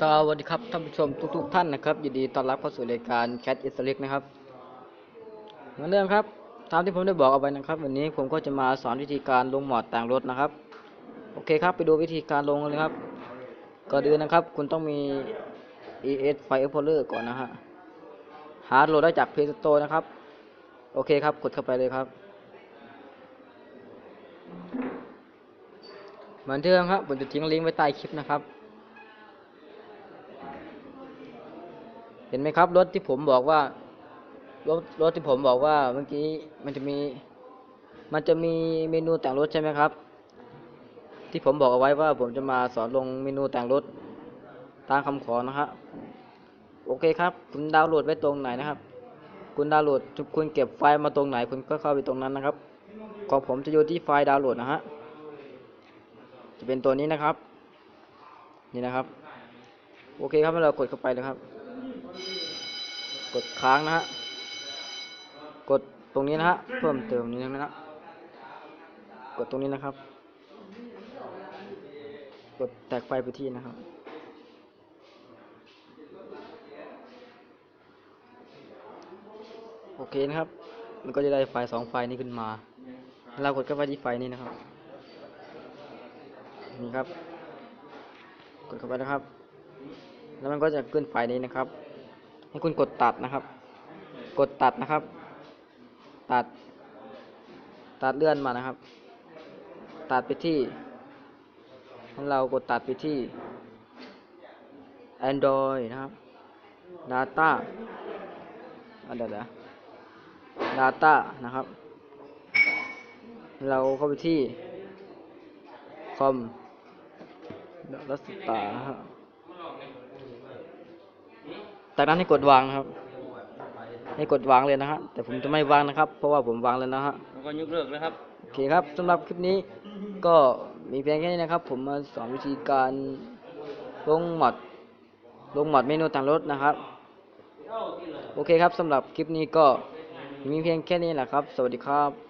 สวัสดีครับท่านผู้ชมทุกๆท่านนะครับยินดีต้อนรับเข้าสู่รายการ Cat i s l i c นะครับเหมือนเดิมครับตามที่ผมได้บอกเอาไว้นะครับ วันนี้ผมก็จะมาสอนวิธีการลงหมอดแต่งรถนะครับ โอเคครับไปดูวิธีการลงกันเลยครับก่อนอื่นนะครับ คุณต้องมี ES File Explorer ก่อนนะฮะหาโหลดได้จาก Play Store นะครับ โอเคครับกดเข้าไปเลยครับเหมือนเดิมครับผมจะทิ้งลิงก์ไว้ใต้คลิปนะครับ เห็นไหมครับ รถที่ผมบอกว่ารถรถที่ผมบอกว่าเมื่อกี้มันจะมี มันจะมีเมนูแต่งรถใช่ไหมครับ ที่ผมบอกเอาไว้ว่าผมจะมาสอนลงเมนูแต่งรถตามคำขอนะครับโอเคครับ คุณดาวน์โหลดไว้ตรงไหนนะครับ คุณดาวน์โหลดคุณเก็บไฟล์มาตรงไหน คุณก็เข้าไปตรงนั้นนะครับ ของผมจะอยู่ที่ไฟล์ดาวน์โหลดนะฮะจะเป็นตัวนี้นะครับ นี่นะครับ โอเคครับเรากดเข้าไปเลยครับ กดค้างนะฮะ กดตรงนี้นะฮะ เพิ่มเติมนี้นะฮะ กดตรงนี้นะครับ กดแตกไฟไปที่นะครับ โอเคนะครับ มันก็จะได้ไฟสองไฟนี้ขึ้นมา เรากดเข้าไปที่ไฟนี้นะครับ นี่ครับ กดเข้าไปนะครับ แล้วมันก็จะขึ้นไฟนี้นะครับ คุณกดตัดนะครับ กดตัดนะครับ ตัด ตัดเลื่อนมานะครับ ตัดไปที่ของเรากดตัดไปที่ Android นะครับ Data อะเดี๋ยว Data นะครับ เราเข้าไปที่คอมรัสตารับ จากนั้นให้กดวางนะครับ ให้กดวางเลยนะฮะ แต่ผมจะไม่วางนะครับ เพราะว่าผมวางแล้วนะฮะแล้วก็ยกเลิกนะครับ โอเคครับสำหรับคลิปนี้ก็มีเพียงแค่นี้นะครับ ผมมาสอนวิธีการลงหมอดลงหมอดเมนูต่างรถนะครับ โอเคครับสำหรับคลิปนี้ก็มีเพียงแค่นี้แหละครับ สวัสดีครับ